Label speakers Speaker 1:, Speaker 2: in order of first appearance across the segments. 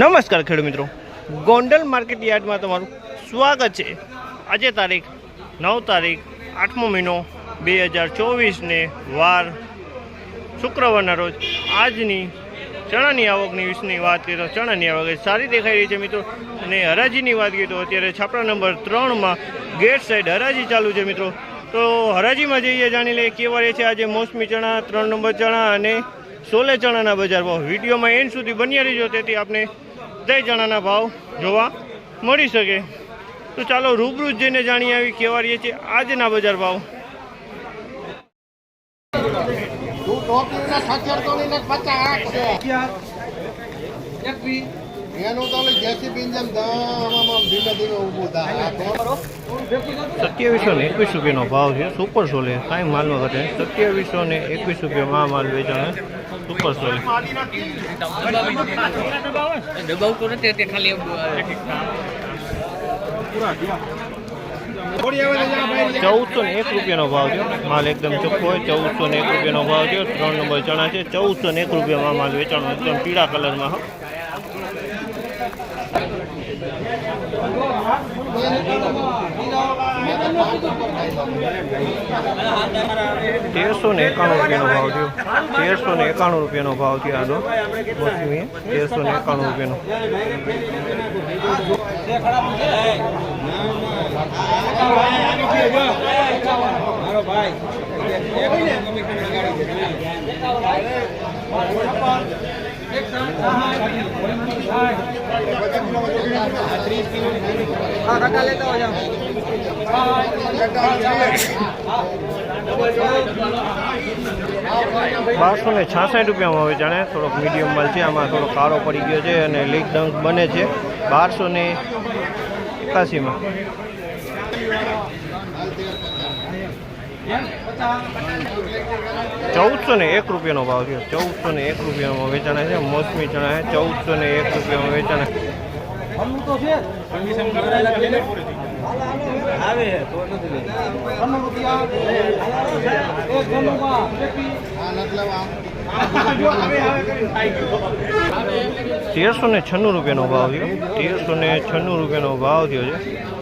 Speaker 1: નમસ્કાર ખેડૂત મિત્રો. ગોંડલ માર્કેટ યાર્ડમાં તમારું સ્વાગત છે. આજે તારીખ નવ તારીખ, આઠમો મહિનો બે હજાર ચોવીસને વાર શુક્રવારના રોજ આજની ચણાની આવકની વિશેની વાત કરીએ તો ચણાની આવક સારી દેખાઈ રહી છે મિત્રો. અને હરાજીની વાત કરીએ તો અત્યારે છાપરા નંબર ત્રણમાં ગેટ સાઈડ હરાજી ચાલુ છે મિત્રો. તો હરાજીમાં જઈએ જાણી લઈએ કેવા રહે છે આજે મોસમી ચણા ત્રણ નંબર ચણા અને સોલે ચણાના બજાર ભાવ. વિડીયોમાં એન્ડ સુધી બન્યા રહીજો તેથી આપણે દહીં ચણાના ભાવ જોવા મળી શકે. તો ચાલો રૂબરૂ જઈને જાણી આવી કેવા રહીએ છીએ આજના બજાર ભાવ.
Speaker 2: તું
Speaker 1: સત્યાવીસો ને એકવીસ રૂપિયાનો ભાવ છે. સુપર સોલે કાંઈ માલમાં ઘટે. સત્યાવીસો ને એકવીસ રૂપિયામાં આ માલ વેચાણ સુપર સોલે.
Speaker 3: દબાવતો નથી તે ખાલી
Speaker 1: ચૌદસો ને એક રૂપિયાનો ભાવ છે. માલ એકદમ ચોખ્ખો હોય ચૌદસો ને એક રૂપિયાનો ભાવ છે. ત્રણ નંબર ચણા છે. ચૌદસો ને એક રૂપિયામાં માલ વેચાણ એકદમ પીળા કલરમાં હા. તેરસો ને એકાણું રૂપિયાનો ભાવ થયો. તેરસો ને એકાણું રૂપિયાનો ભાવ થયો આનો. મોસમી તેરસો ને એકાણું રૂપિયાનો. બારસો ને છાસઠ રૂપિયામાં હવે જાણે થોડોક મીડિયમ માલ છે. આમાં થોડો કાળો પડી ગયો છે અને લીક ડંક બને છે. બારસો ને એકાસીમાં. ચૌદસો ને એક રૂપિયાનો ભાવ છે. ચૌદસો ને એક રૂપિયામાં વેચાણા છે. મોસમી ચણા છે. ચૌદસો ને એક રૂપિયામાં વેચાણા. તેરસો ને છન્નું રૂપિયાનો ભાવ થયો. તેરસો ને છન્નું રૂપિયાનો ભાવ થયો છે.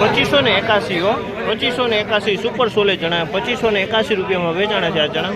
Speaker 1: પચીસો ને એકાસી હો. પચીસો ને એકાસી સુપર સોલે ચણા પચીસો ને એકાસી રૂપિયામાં વેચાણા છે આ ચણા